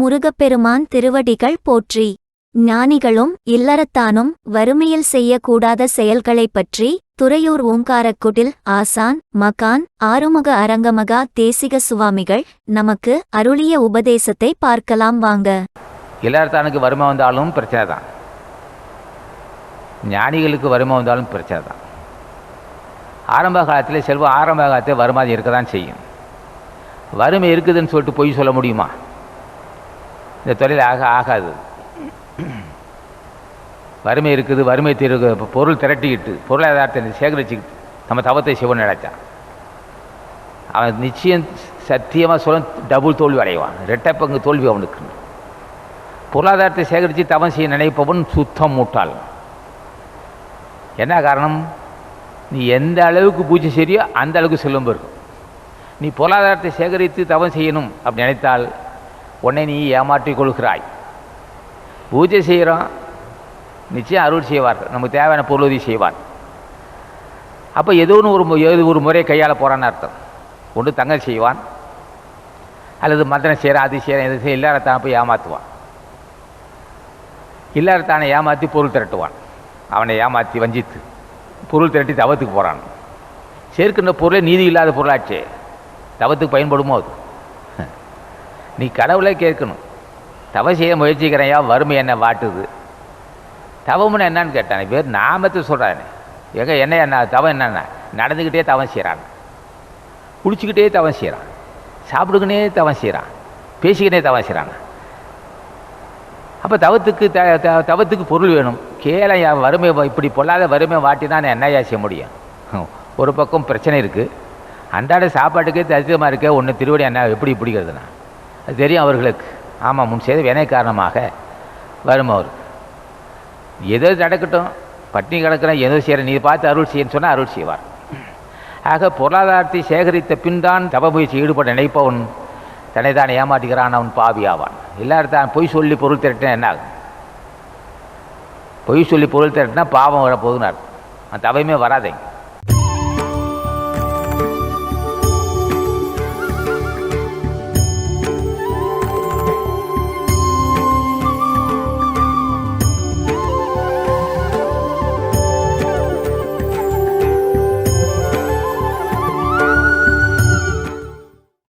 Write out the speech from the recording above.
முருகப்பெருமான் திருவடிகள் போற்றி. ஞானிகளும் இல்லறத்தானும் வறுமையில் செய்யக்கூடாத செயல்களைப் பற்றி துறையூர் ஓங்காரக்குடில் ஆசான் மகான் ஆறுமுக அரங்கமகா தேசிக சுவாமிகள் நமக்கு அருளிய உபதேசத்தை பார்க்கலாம் வாங்க. இல்லறத்தானுக்கு வறுமை வந்தாலும் பிரச்சனை தான். ஞானிகளுக்கு வறுமை வந்தாலும் பிரச்சனை தான். ஆரம்ப காலத்தில் செல்வம் ஆரம்ப காலத்தில் வருமாதி இருக்க தான் செய்யும். வறுமை இருக்குதுன்னு சொல்லிட்டு பொய் சொல்ல முடியுமா? இந்த தொழில் ஆக ஆகாது. வறுமை இருக்குது வறுமை தீர்வு பொருள் திரட்டிக்கிட்டு பொருளாதாரத்தை சேகரிச்சுக்கிட்டு நம்ம தவத்தை சிவன் நினைச்சான். அவன் நிச்சயம் சத்தியமாக சொல்ல டபுள் தோல்வி அடைவான். ரெட்டை பங்கு தோல்வி அவனுக்கு. பொருளாதாரத்தை சேகரித்து தவம் செய்ய நினைப்பவன் சுத்தம் மூட்டாள். என்ன காரணம்? நீ எந்த அளவுக்கு பூஜை செய்றியோ அந்த அளவுக்கு செல்லும் இருக்கும் நீ பொருளாதாரத்தை சேகரித்து தவம் செய்யணும் அப்படி நினைத்தால் உன்னை நீ ஏமாற்றிக் கொள்கிறாய். பூஜை செய்கிறோம் நிச்சயம் அருள் செய்வார் நமக்கு தேவையான பொருளுதவி செய்வார். அப்போ ஏதோ ஒன்று ஒரு ஏதோ ஒரு முறை கையால் போகிறான்னு அர்த்தம். ஒன்று தங்கம் செய்வான். அல்லது மந்திரம் செய்கிறான் அது செய்கிறேன் இது செய்ய இல்லாதத்தான் போய் ஏமாற்றுவான் இல்லாரத்தானை ஏமாற்றி பொருள் திரட்டுவான். அவனை ஏமாற்றி வஞ்சித்து பொருள் திரட்டி தவத்துக்கு போகிறான் சேர்க்கின்ற பொருளே நீதி இல்லாத பொருளாச்சே. தவத்துக்கு பயன்படுமோ அது? நீ கடவுளே கேட்கணும். தவம் செய்ய முயற்சிக்கிறையா வறுமை என்ன வாட்டுது. தவம்னு என்னன்னு கேட்டானே பேர் நாமத்தை சொல்கிறானே எங்க என்ன என்ன தவம் என்னென்ன நடந்துக்கிட்டே தவம் செய்கிறான் குடிச்சிக்கிட்டே தவம் செய்கிறான் சாப்பிடுக்கினே தவம் செய்கிறான் பேசிக்கினே தவம் செய்கிறான் அப்போ தவத்துக்கு த த- தவத்துக்கு பொருள் வேணும். கேளையா வறுமை இப்படி பொல்லாத வறுமை வாட்டினா நான் என்னையா செய்ய முடியும்? ஒரு பக்கம் பிரச்சனை இருக்குது அன்றாட சாப்பாட்டுக்கே தரித்திரமாக இருக்க ஒன்று திருவடி என்ன எப்படி பிடிக்கிறதுனா அது தெரியும் அவர்களுக்கு. ஆமாம் முன் செய்த வினை காரணமாக வரும் அவருக்கு எது நடக்கட்டும் பட்டினி கிடக்கிறேன் எது செய்கிறேன் நீ பார்த்து அருள் செய்யன்னு சொன்னால் அருள் செய்வார். ஆக பொருளாதாரத்தை சேகரித்த பின் தான் தவ முயற்சி ஈடுபட நினைப்பவன் தன்னை தான் ஏமாற்றுகிறான் அவன் பாவி ஆவான். எல்லாரும் தான் பொய் சொல்லி பொருள் திரட்டினா என்ன ஆகும்? பொய் சொல்லி பொருள் திரட்டினா பாவம் வரப்போகுதுன்னு அர்த்தம். அந்த தவமே வராதேங்க